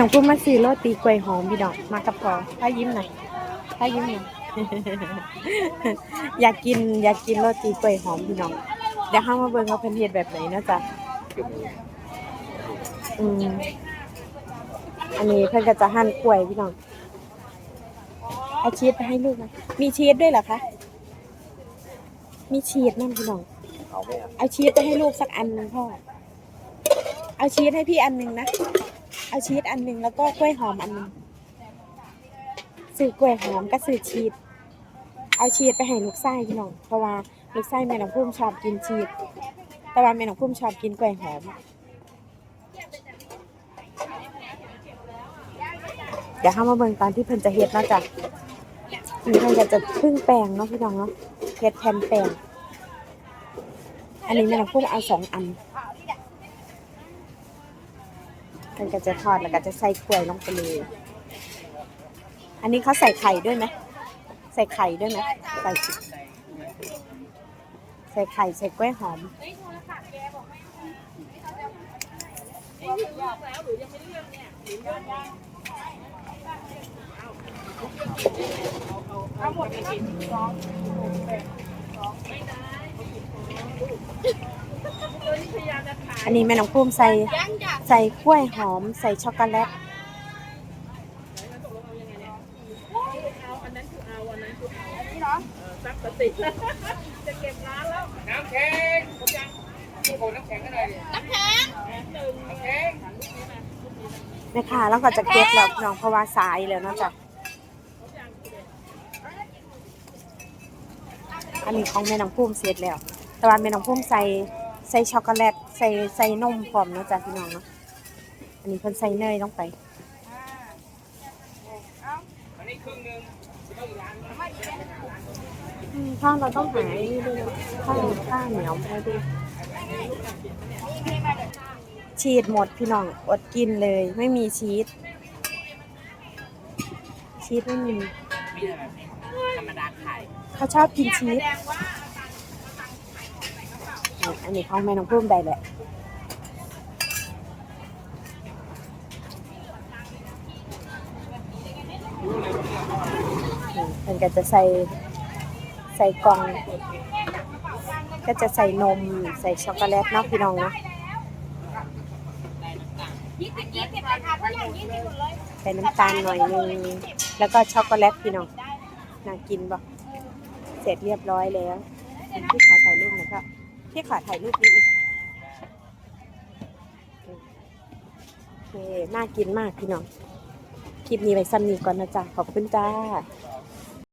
น้องกุ้งมาซื้อโรตีกล้วยหอมพี่น้องมากับพอถ้ายิ้มหน่อยถ้ายิ้มหน่อยอยากกินอยากกินโรตีกล้วยหอมพี่น้องเดี๋ยวห้ามาเบิ่งเขาเพิ่นเฮ็ดแบบไหนนาะจ๊ะอืมอันนี้เพิ่นก็จะหั่นกล้วยพี่น้องเอาชีสไปให้ลูกไหมมีชีสด้วยเหรอคะ มีชีสนั่นพี่น้อง เอาชีสไปให้ลูกสักอันหนึงพ่อ เอาชีสให้พี่อันหนึงนะ เอาชีสอันหนึ่งแล้วก็กล้วยหอมอันหนึงซื้อกล้วยหอมก็ซื้อชีสเอาชีสไปให้ลูกไส้พี่น้องเพราะว่าลูกไส้แม่น้องพุ่มชอบกินชีสแต่ว่าแม่น้องพุ่มชอบกินกล้วยหอมเดี๋ยวเข้ามาเบิ่งตอนที่เพิ่นจะเฮ็ดเนาะจ้ะนี่เพิ่นก็จะพึ่งแป้งเนาะพี่น้องเนาะเฮ็ดแผ่นแป้งอันนี้แม่น้องพุ่มเอาสองอัน มันก็จะทอดแล้วก็จะใส่กล้วยลงไปเลยอันนี้เขาใส่ไข่ด้วยไหมใส่ไข่ด้วยไหมใส่ใส่ไข่ใส่กล้วยหอมอันนี้แม่น้องพุ่มใส่ ใส่กล้วยหอม ใส่ช็อกโกแลตน้ำแข็งผมยังพี่โคน้ำแข็งกันหน่อยดิน้ำแข็งน้ำแข็งแม่ค่ะแล้วก็จะเก็บแล้วพี่น้องเพราะว่าสายแล้วเนาะจ้ะอันนี้ของแม่น้องพุ่มเสร็จแล้ว แต่ว่าแม่น้องพุ่มใส่ใส่ช็อกโกแลตใส่ใส่นมพร้อมเนาะจ้ะพี่น้องเนาะ อันนี้เพิ่นใส่เนยลงไปอันนี้ครึ่งหนึงอืมข้าวเราต้องหาไอ้นี่ด้วยนะข้าวข้าวเหนียวมาด้วยชีสหมดพี่น้องอดกินเลย ไม่มีชีสชีสไม่มีมีอะไรแบบนี้ธรรมดาไข่เขาชอบกินชีสนี่อันนี้ของแม่น้องพุ่มได้แหละ นี่มันก็จะใส่ใส่กล่อง ก็จะใส่นมใส่ช็อกโกแลตเนาะพี่น้องเนาะใส่น้ำตาลหน่อยนึงแล้วก็ช็อกโกแลตพี่น้องน่ากินบ่เสร็จเรียบร้อยแล้วพี่ขอถ่ายรูปหน่อยครับพี่ขอถ่ายรูปนิดนึงโอเคน่ากินมากพี่น้องคลิปนี้ไว้สั้นนี้ก่อนนะจ๊ะขอบคุณจ้า